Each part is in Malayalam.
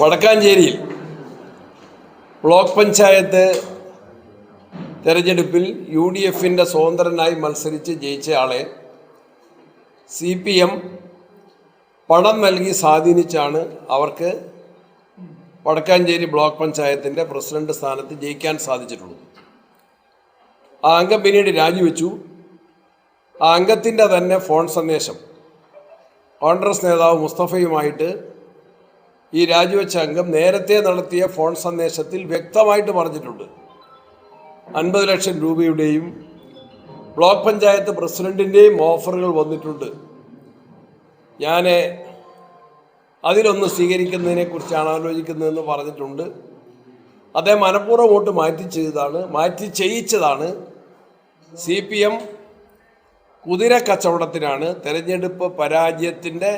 വടക്കാഞ്ചേരിയിൽ ബ്ലോക്ക് പഞ്ചായത്ത് തെരഞ്ഞെടുപ്പിൽ യു ഡി എഫിന്റെ സ്വതന്ത്രനായി മത്സരിച്ച് ജയിച്ച ആളെ സി പി എം പണം നൽകി സ്വാധീനിച്ചാണ് അവർക്ക് വടക്കാഞ്ചേരി ബ്ലോക്ക് പഞ്ചായത്തിന്റെ പ്രസിഡന്റ് സ്ഥാനത്ത് ജയിക്കാൻ സാധിച്ചിട്ടുള്ളത്. ആ അംഗം പിന്നീട് രാജിവെച്ചു. ആ അംഗത്തിന്റെ തന്നെ ഫോൺ സന്ദേശം കോൺഗ്രസ് നേതാവ് മുസ്തഫയുമായിട്ട് ഈ രാജിവെച്ച അംഗം നേരത്തെ നടത്തിയ ഫോൺ സന്ദേശത്തിൽ വ്യക്തമായിട്ട് പറഞ്ഞിട്ടുണ്ട്. അൻപത് ലക്ഷം രൂപയുടെയും ബ്ലോക്ക് പഞ്ചായത്ത് പ്രസിഡന്റിന്റെയും ഓഫറുകൾ വന്നിട്ടുണ്ട്. ഞാൻ അതിലൊന്ന് സ്വീകരിക്കുന്നതിനെക്കുറിച്ചാണ് ആലോചിക്കുന്നതെന്ന് പറഞ്ഞിട്ടുണ്ട്. അദ്ദേഹം മനഃപൂർവം വോട്ട് മാറ്റി ചെയ്തതാണ് മാറ്റി ചെയ്യിച്ചതാണ് സി പി എം കുതിര കച്ചവടത്തിനാണ് തെരഞ്ഞെടുപ്പ് പരാജയത്തിന്റെ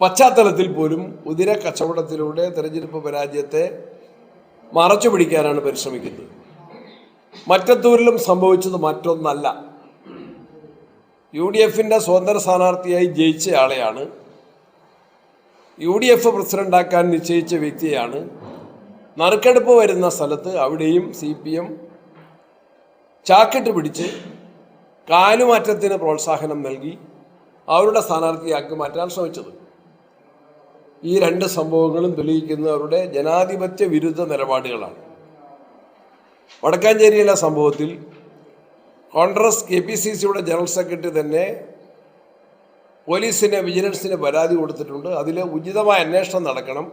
പശ്ചാത്തലത്തിൽ പോലും കുതിര കച്ചവടത്തിലൂടെ തെരഞ്ഞെടുപ്പ് പരാജയത്തെ മറച്ചു പിടിക്കാനാണ് പരിശ്രമിക്കുന്നത്. മറ്റത്തൂരിലും സംഭവിച്ചത് മറ്റൊന്നല്ല. യു ഡി എഫിന്റെ സ്വതന്ത്ര സ്ഥാനാർത്ഥിയായി ജയിച്ചയാളെയാണ് യു ഡി എഫ് പ്രസിഡന്റാക്കാൻ നിശ്ചയിച്ച വ്യക്തിയാണ് നറുക്കെടുപ്പ് വരുന്ന സ്ഥലത്ത് അവിടെയും സി പി എം ചാക്കിട്ട് പിടിച്ച് കാലുമാറ്റത്തിന് പ്രോത്സാഹനം നൽകി അവരുടെ സ്ഥാനാർത്ഥിയാക്കി മാറ്റാൻ ശ്രമിച്ചത്. ഈ രണ്ട് സംഭവങ്ങളും തെളിയിക്കുന്നവരുടെ ജനാധിപത്യ വിരുദ്ധ നിലപാടുകളാണ്. വടക്കാഞ്ചേരിയിലെ സംഭവത്തിൽ കോൺഗ്രസ് കെ പി സി സിയുടെ ജനറൽ സെക്രട്ടറി തന്നെ പോലീസിനെ വിജിലൻസിന് പരാതി കൊടുത്തിട്ടുണ്ട്. അതിൽ ഉചിതമായ അന്വേഷണം നടക്കണം.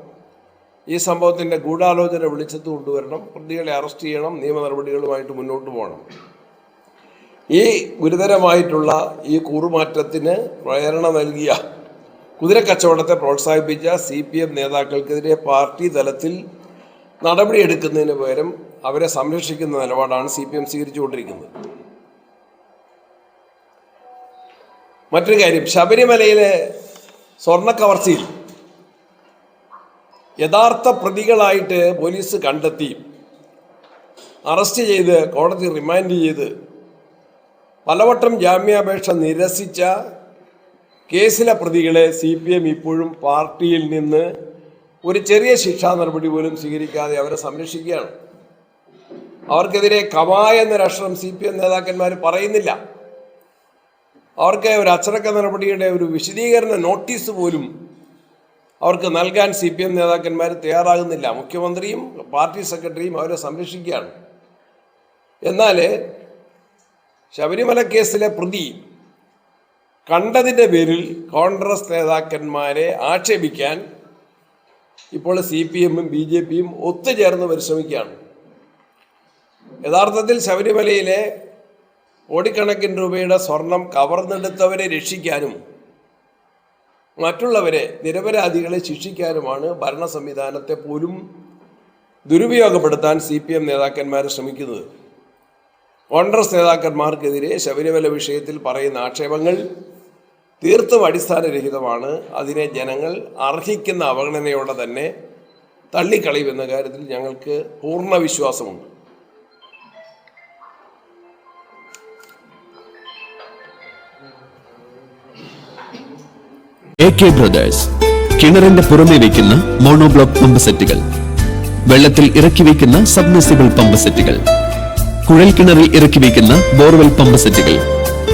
ഈ സംഭവത്തിന്റെ ഗൂഢാലോചന വിളിച്ചത് കൊണ്ടുവരണം. പ്രതികളെ അറസ്റ്റ് ചെയ്യണം. നിയമ നടപടികളുമായിട്ട് മുന്നോട്ട് പോകണം. ഈ ഗുരുതരമായിട്ടുള്ള ഈ കൂറുമാറ്റത്തിന് പ്രേരണ നൽകിയ കുതിരക്കച്ചവടത്തെ പ്രോത്സാഹിപ്പിച്ച സി പി എം നേതാക്കൾക്കെതിരെ പാർട്ടി തലത്തിൽ നടപടിയെടുക്കുന്നതിന് പകരം അവരെ സംരക്ഷിക്കുന്ന നിലപാടാണ് സി പി എം സ്വീകരിച്ചുകൊണ്ടിരിക്കുന്നത്. മറ്റൊരു കാര്യം ശബരിമലയിലെ സ്വർണ കവർച്ചയിൽ യഥാർത്ഥ പ്രതികളായിട്ട് പോലീസ് കണ്ടെത്തി അറസ്റ്റ് ചെയ്ത് കോടതി റിമാൻഡ് ചെയ്ത് പലവട്ടം ജാമ്യാപേക്ഷ നിരസിച്ച കേസിലെ പ്രതികളെ സി പി എം ഇപ്പോഴും പാർട്ടിയിൽ നിന്ന് ഒരു ചെറിയ ശിക്ഷാ നടപടി പോലും സ്വീകരിക്കാതെ അവരെ സംരക്ഷിക്കുകയാണ്. അവർക്കെതിരെ കമായ എന്നൊരക്ഷരം സി പി എം നേതാക്കന്മാർ പറയുന്നില്ല. അവർക്ക് ഒരു അച്ചടക്ക നടപടിയുടെ ഒരു വിശദീകരണ നോട്ടീസ് പോലും അവർക്ക് നൽകാൻ സി പി എം നേതാക്കന്മാർ തയ്യാറാകുന്നില്ല. മുഖ്യമന്ത്രിയും പാർട്ടി സെക്രട്ടറിയും അവരെ സംരക്ഷിക്കുകയാണ്. എന്നാൽ ശബരിമല കേസിലെ പ്രതി കണ്ടതിന്റെ പേരിൽ കോൺഗ്രസ് നേതാക്കന്മാരെ ആക്ഷേപിക്കാൻ ഇപ്പോൾ സി പി എമ്മും ബി ജെ പിയും ഒത്തുചേർന്ന് പരിശ്രമിക്കുകയാണ്. യഥാർത്ഥത്തിൽ ശബരിമലയിലെ കോടിക്കണക്കിന് രൂപയുടെ സ്വർണം കവർന്നെടുത്തവരെ രക്ഷിക്കാനും മറ്റുള്ളവരെ നിരപരാധികളെ ശിക്ഷിക്കാനുമാണ് ഭരണ സംവിധാനത്തെ പോലും ദുരുപയോഗപ്പെടുത്താൻ സി പി എം നേതാക്കന്മാർ ശ്രമിക്കുന്നത്. കോൺഗ്രസ് നേതാക്കന്മാർക്കെതിരെ ശബരിമല വിഷയത്തിൽ പറയുന്ന ആക്ഷേപങ്ങൾ തീർത്തും അടിസ്ഥാനരഹിതമാണ്. അതിനെ ജനങ്ങൾ അർഹിക്കുന്ന അവഗണനയോടെ തന്നെ തള്ളിക്കളയുമെന്ന കാര്യത്തിൽ ഞങ്ങൾക്ക് പൂർണ വിശ്വാസമുണ്ട്. എ കിണറിന്റെ പുറമെ വയ്ക്കുന്ന മോണോബ്ലോക്ക് പമ്പ് സെറ്റുകൾ വെള്ളത്തിൽ ഇറക്കി വയ്ക്കുന്ന സബ്മിസിബിൾ പമ്പ് സെറ്റുകൾ കുഴൽ കിണറിൽ ഇറക്കി വയ്ക്കുന്ന ബോർവെൽ പമ്പ് സെറ്റുകൾ